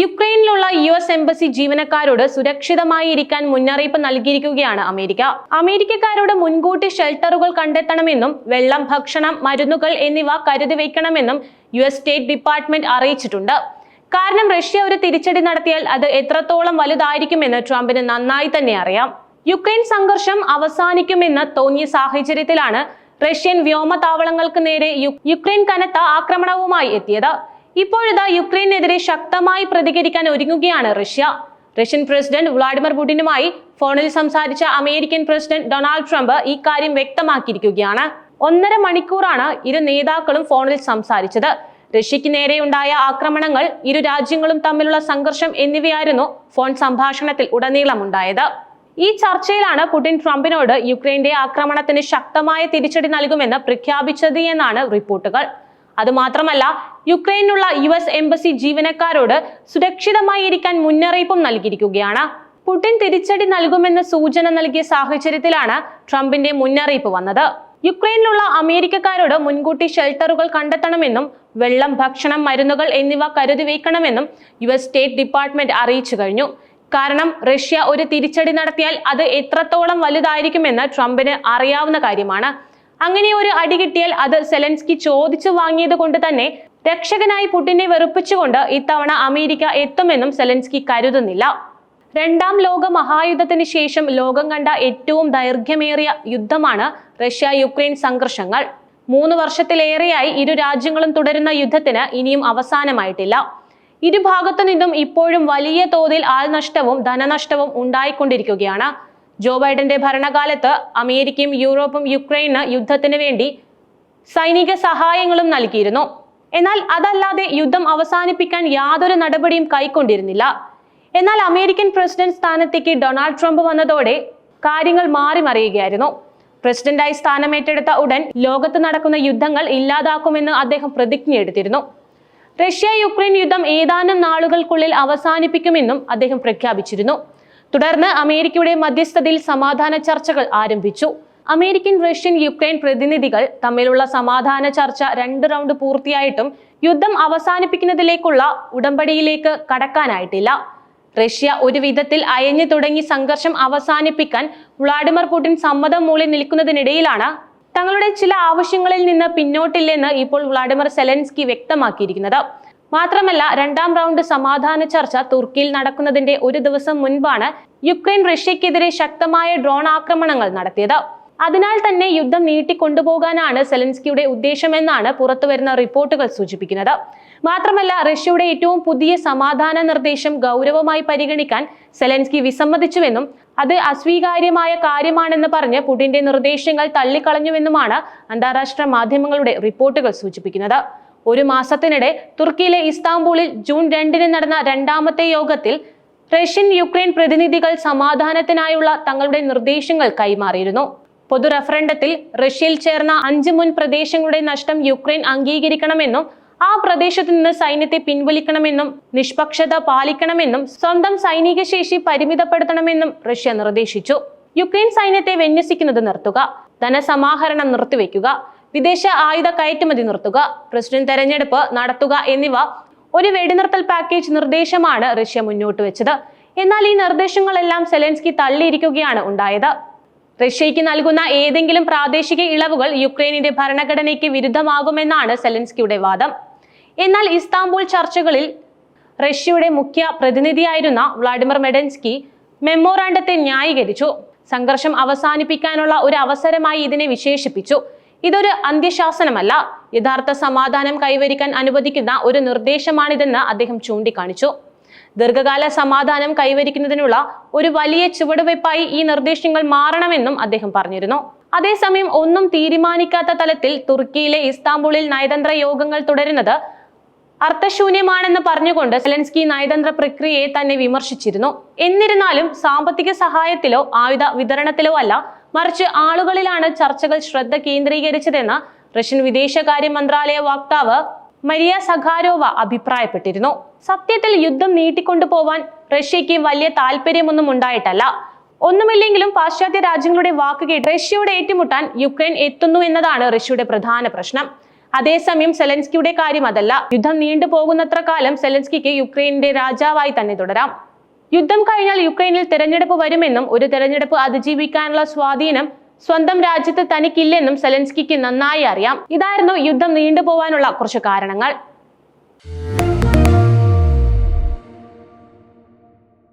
യുക്രൈനിലുള്ള U S embassy ജീവനക്കാരോട് സുരക്ഷിതമായി ഇരിക്കാൻ മുന്നറിയിപ്പ് നൽകിയിരിക്കുകയാണ് അമേരിക്ക. അമേരിക്കക്കാരോട് മുൻകൂട്ടി ഷെൽട്ടറുകൾ കണ്ടെത്തണമെന്നും വെള്ളം ഭക്ഷണം മരുന്നുകൾ എന്നിവ കരുതി വയ്ക്കണമെന്നും യു എസ് സ്റ്റേറ്റ് ഡിപ്പാർട്ട്മെന്റ് അറിയിച്ചിട്ടുണ്ട്. കാരണം റഷ്യ ഒരു തിരിച്ചടി നടത്തിയാൽ അത് എത്രത്തോളം വലുതായിരിക്കുമെന്ന് ട്രംപിന് നന്നായി തന്നെ അറിയാം. യുക്രൈൻ സംഘർഷം അവസാനിക്കുമെന്ന് തോന്നിയ സാഹചര്യത്തിലാണ് റഷ്യൻ വ്യോമതാവളങ്ങൾക്ക് നേരെ യുക്രൈൻ കനത്ത ആക്രമണവുമായി എത്തിയത്. ഇപ്പോഴിതാ യുക്രൈനെതിരെ ശക്തമായി പ്രതികരിക്കാൻ ഒരുങ്ങുകയാണ് റഷ്യ. റഷ്യൻ പ്രസിഡന്റ് വ്ളാഡിമിർ പുടിനുമായി ഫോണിൽ സംസാരിച്ച അമേരിക്കൻ പ്രസിഡന്റ് ഡൊണാൾഡ് ട്രംപ് ഈ കാര്യം വ്യക്തമാക്കിയിരിക്കുകയാണ്. ഒന്നര മണിക്കൂറാണ് ഇരു നേതാക്കളും ഫോണിൽ സംസാരിച്ചത്. റഷ്യക്ക് നേരെയുണ്ടായ ആക്രമണങ്ങൾ ഇരു രാജ്യങ്ങളും തമ്മിലുള്ള സംഘർഷം എന്നിവയായിരുന്നു ഫോൺ സംഭാഷണത്തിൽ ഉടനീളം ഉണ്ടായത് ഈ ചർച്ചയിലാണ് പുടിൻ ട്രംപിനോട് യുക്രൈന്റെ ആക്രമണത്തിന് ശക്തമായ തിരിച്ചടി നൽകുമെന്ന് പ്രഖ്യാപിച്ചത് എന്നാണ് റിപ്പോർട്ടുകൾ. അതുമാത്രമല്ല യുക്രൈനിലുള്ള യു എസ് എംബസി ജീവനക്കാരോട് സുരക്ഷിതമായി ഇരിക്കാൻ മുന്നറിയിപ്പും നൽകിയിരിക്കുകയാണ്. പുടിൻ തിരിച്ചടി നൽകുമെന്ന സൂചന നൽകിയ സാഹചര്യത്തിലാണ് ട്രംപിന്റെ മുന്നറിയിപ്പ് വന്നത്. യുക്രൈനിലുള്ള അമേരിക്കക്കാരോട് മുൻകൂട്ടി ഷെൽട്ടറുകൾ കണ്ടെത്തണമെന്നും വെള്ളം ഭക്ഷണം മരുന്നുകൾ എന്നിവ കരുതി വയ്ക്കണമെന്നും യു എസ് സ്റ്റേറ്റ് ഡിപ്പാർട്ട്മെന്റ് അറിയിച്ചു കഴിഞ്ഞു. കാരണം റഷ്യ ഒരു തിരിച്ചടി നടത്തിയാൽ അത് എത്രത്തോളം വലുതായിരിക്കുമെന്ന് ട്രംപിന് അറിയാവുന്ന കാര്യമാണ്. അങ്ങനെ ഒരു അടി കിട്ടിയാൽ അത് സെലൻസ്കി ചോദിച്ചു വാങ്ങിയത് കൊണ്ട് തന്നെ രക്ഷകനായി പുടിനെ വെറുപ്പിച്ചുകൊണ്ട് ഇത്തവണ അമേരിക്ക എത്തുമെന്നും സെലൻസ്കി കരുതുന്നില്ല. രണ്ടാം ലോക മഹായുദ്ധത്തിന് ശേഷം ലോകം കണ്ട ഏറ്റവും ദൈർഘ്യമേറിയ യുദ്ധമാണ് റഷ്യ യുക്രൈൻ സംഘർഷങ്ങൾ. മൂന്ന് വർഷത്തിലേറെയായി ഇരു രാജ്യങ്ങളും തുടരുന്ന യുദ്ധത്തിന് ഇനിയും അവസാനമായിട്ടില്ല. ഇരുഭാഗത്തു നിന്നും ഇപ്പോഴും വലിയ തോതിൽ ആൾനഷ്ടവും ധനനഷ്ടവും ഉണ്ടായിക്കൊണ്ടിരിക്കുകയാണ്. ജോ ബൈഡന്റെ ഭരണകാലത്ത് അമേരിക്കയും യൂറോപ്പും യുക്രൈന് യുദ്ധത്തിന് വേണ്ടി സൈനിക സഹായങ്ങളും നൽകിയിരുന്നു. എന്നാൽ അതല്ലാതെ യുദ്ധം അവസാനിപ്പിക്കാൻ യാതൊരു നടപടിയും കൈക്കൊണ്ടിരുന്നില്ല. എന്നാൽ അമേരിക്കൻ പ്രസിഡന്റ് സ്ഥാനത്തേക്ക് ഡൊണാൾഡ് ട്രംപ് വന്നതോടെ കാര്യങ്ങൾ മാറി മറിയുകയായിരുന്നു. പ്രസിഡന്റായി സ്ഥാനമേറ്റെടുത്ത ഉടൻ ലോകത്ത് നടക്കുന്ന യുദ്ധങ്ങൾ ഇല്ലാതാക്കുമെന്ന് അദ്ദേഹം പ്രതിജ്ഞയെടുത്തിരുന്നു റഷ്യ യുക്രൈൻ യുദ്ധം ഏതാനും നാളുകൾക്കുള്ളിൽ അവസാനിപ്പിക്കുമെന്നും അദ്ദേഹം പ്രഖ്യാപിച്ചിരുന്നു. തുടർന്ന് അമേരിക്കയുടെ മധ്യസ്ഥതയിൽ സമാധാന ചർച്ചകൾ ആരംഭിച്ചു. അമേരിക്കൻ റഷ്യൻ യുക്രൈൻ പ്രതിനിധികൾ തമ്മിലുള്ള സമാധാന ചർച്ച രണ്ട് റൗണ്ട് പൂർത്തിയായിട്ടും യുദ്ധം അവസാനിപ്പിക്കുന്നതിലേക്കുള്ള ഉടമ്പടിയിലേക്ക് കടക്കാനായിട്ടില്ല. റഷ്യ ഒരു വിധത്തിൽ അയഞ്ഞു തുടങ്ങി സംഘർഷം അവസാനിപ്പിക്കാൻ വ്ളാഡിമിർ പുടിൻ സമ്മതം മൂളി നിൽക്കുന്നതിനിടയിലാണ് തങ്ങളുടെ ചില ആവശ്യങ്ങളിൽ നിന്ന് പിന്നോട്ടില്ലെന്ന് ഇപ്പോൾ വ്ളാഡിമിർ സെലൻസ്കി വ്യക്തമാക്കിയിരിക്കുന്നത്. മാത്രമല്ല രണ്ടാം റൗണ്ട് സമാധാന ചർച്ച തുർക്കിയിൽ നടക്കുന്നതിന്റെ ഒരു ദിവസം മുൻപാണ് യുക്രൈൻ റഷ്യക്കെതിരെ ശക്തമായ ഡ്രോൺ ആക്രമണങ്ങൾ നടത്തിയത്. അതിനാൽ തന്നെ യുദ്ധം നീട്ടിക്കൊണ്ടുപോകാനാണ് സെലൻസ്കിയുടെ ഉദ്ദേശമെന്നാണ് പുറത്തുവരുന്ന റിപ്പോർട്ടുകൾ സൂചിപ്പിക്കുന്നത്. മാത്രമല്ല റഷ്യയുടെ ഏറ്റവും പുതിയ സമാധാന നിർദ്ദേശം ഗൗരവമായി പരിഗണിക്കാൻ സെലൻസ്കി വിസമ്മതിച്ചുവെന്നും അത് അസ്വീകാര്യമായ കാര്യമാണെന്ന് പറഞ്ഞ് പുടിന്റെ നിർദ്ദേശങ്ങൾ തള്ളിക്കളഞ്ഞുവെന്നുമാണ് അന്താരാഷ്ട്ര മാധ്യമങ്ങളുടെ റിപ്പോർട്ടുകൾ സൂചിപ്പിക്കുന്നത്. ഒരു മാസത്തിനിടെ തുർക്കിയിലെ ഇസ്താംബൂളിൽ ജൂൺ രണ്ടിന് നടന്ന രണ്ടാമത്തെ യോഗത്തിൽ റഷ്യൻ യുക്രൈൻ പ്രതിനിധികൾ സമാധാനത്തിനായുള്ള തങ്ങളുടെ നിർദ്ദേശങ്ങൾ കൈമാറിയിരുന്നു. പൊതു റഫറണ്ടത്തിൽ റഷ്യയിൽ ചേർന്ന അഞ്ച് മുൻ പ്രദേശങ്ങളുടെ നഷ്ടം യുക്രൈൻ അംഗീകരിക്കണമെന്നും ആ പ്രദേശത്ത് നിന്ന് സൈന്യത്തെ പിൻവലിക്കണമെന്നും നിഷ്പക്ഷത പാലിക്കണമെന്നും സ്വന്തം സൈനിക ശേഷി പരിമിതപ്പെടുത്തണമെന്നും റഷ്യ നിർദ്ദേശിച്ചു. യുക്രൈൻ സൈന്യത്തെ വിന്യസിക്കുന്നത് നിർത്തുക ധനസമാഹരണം നിർത്തിവെക്കുക വിദേശ ആയുധ കയറ്റുമതി നിർത്തുക പ്രസിഡന്റ് തെരഞ്ഞെടുപ്പ് നടത്തുക എന്നിവ ഒരു വെടിനിർത്തൽ പാക്കേജ് നിർദ്ദേശമാണ് റഷ്യ മുന്നോട്ട് വെച്ചത്. എന്നാൽ ഈ നിർദ്ദേശങ്ങളെല്ലാം സെലൻസ്കി തള്ളിയിരിക്കുകയാണ് ഉണ്ടായത്. റഷ്യയ്ക്ക് നൽകുന്ന ഏതെങ്കിലും പ്രാദേശിക ഇളവുകൾ യുക്രൈനിന്റെ ഭരണഘടനയ്ക്ക് വിരുദ്ധമാകുമെന്നാണ് സെലൻസ്കിയുടെ വാദം. എന്നാൽ ഇസ്താംബുൾ ചർച്ചകളിൽ റഷ്യയുടെ മുഖ്യ പ്രതിനിധിയായിരുന്ന വ്ളാഡിമിർ മെഡൻസ്കി മെമ്മോറാണ്ടത്തെ ന്യായീകരിച്ചു. സംഘർഷം അവസാനിപ്പിക്കാനുള്ള ഒരു അവസരമായി ഇതിനെ വിശേഷിപ്പിച്ചു. ഇതൊരു അന്ത്യശാസനമല്ല. യഥാർത്ഥ സമാധാനം കൈവരിക്കാൻ അനുവദിക്കുന്ന ഒരു നിർദ്ദേശമാണിതെന്ന് അദ്ദേഹം ചൂണ്ടിക്കാണിച്ചു. ദീർഘകാല സമാധാനം കൈവരിക്കുന്നതിനുള്ള ഒരു വലിയ ചുവടുവയ്പായി ഈ നിർദ്ദേശങ്ങൾ മാറണമെന്നും അദ്ദേഹം പറഞ്ഞിരുന്നു. അതേസമയം ഒന്നും തീരുമാനിക്കാത്ത തലത്തിൽ തുർക്കിയിലെ ഇസ്താംബൂളിൽ നയതന്ത്ര യോഗങ്ങൾ തുടരുന്നത് അർത്ഥശൂന്യമാണെന്ന് പറഞ്ഞുകൊണ്ട് സെലൻസ്കി നയതന്ത്ര പ്രക്രിയയെ തന്നെ വിമർശിച്ചിരുന്നു. എന്നിരുന്നാലും സാമ്പത്തിക സഹായത്തിലോ ആയുധ വിതരണത്തിലോ അല്ല മറിച്ച് ആളുകളിലാണ് ചർച്ചകൾ ശ്രദ്ധ കേന്ദ്രീകരിച്ചതെന്ന് റഷ്യൻ വിദേശകാര്യ മന്ത്രാലയ വക്താവ് മരിയ സഖാരോവ അഭിപ്രായപ്പെട്ടിരുന്നു. സത്യത്തിൽ യുദ്ധം നീട്ടിക്കൊണ്ടുപോവാൻ റഷ്യയ്ക്ക് വലിയ താല്പര്യമൊന്നും ഉണ്ടായിട്ടല്ല. ഒന്നുമില്ലെങ്കിലും പാശ്ചാത്യ രാജ്യങ്ങളുടെ വാക്ക് കേട്ട് റഷ്യയോട് ഏറ്റുമുട്ടാൻ യുക്രൈൻ എത്തുന്നു എന്നതാണ് റഷ്യയുടെ പ്രധാന പ്രശ്നം. അതേസമയം സെലൻസ്കിയുടെ കാര്യം അതല്ല. യുദ്ധം നീണ്ടുപോകുന്നത്ര കാലം സെലൻസ്കിക്ക് യുക്രൈനിന്റെ രാജാവായി തന്നെ തുടരാം. യുദ്ധം കഴിഞ്ഞാൽ യുക്രൈനിൽ തെരഞ്ഞെടുപ്പ് വരുമെന്നും ഒരു തെരഞ്ഞെടുപ്പ് അതിജീവിക്കാനുള്ള സ്വാധീനം സ്വന്തം രാജ്യത്ത് തനിക്കില്ലെന്നും സെലൻസ്കിക്ക് നന്നായി അറിയാം. ഇതായിരുന്നു യുദ്ധം നീണ്ടുപോകാനുള്ള കുറച്ച് കാരണങ്ങൾ.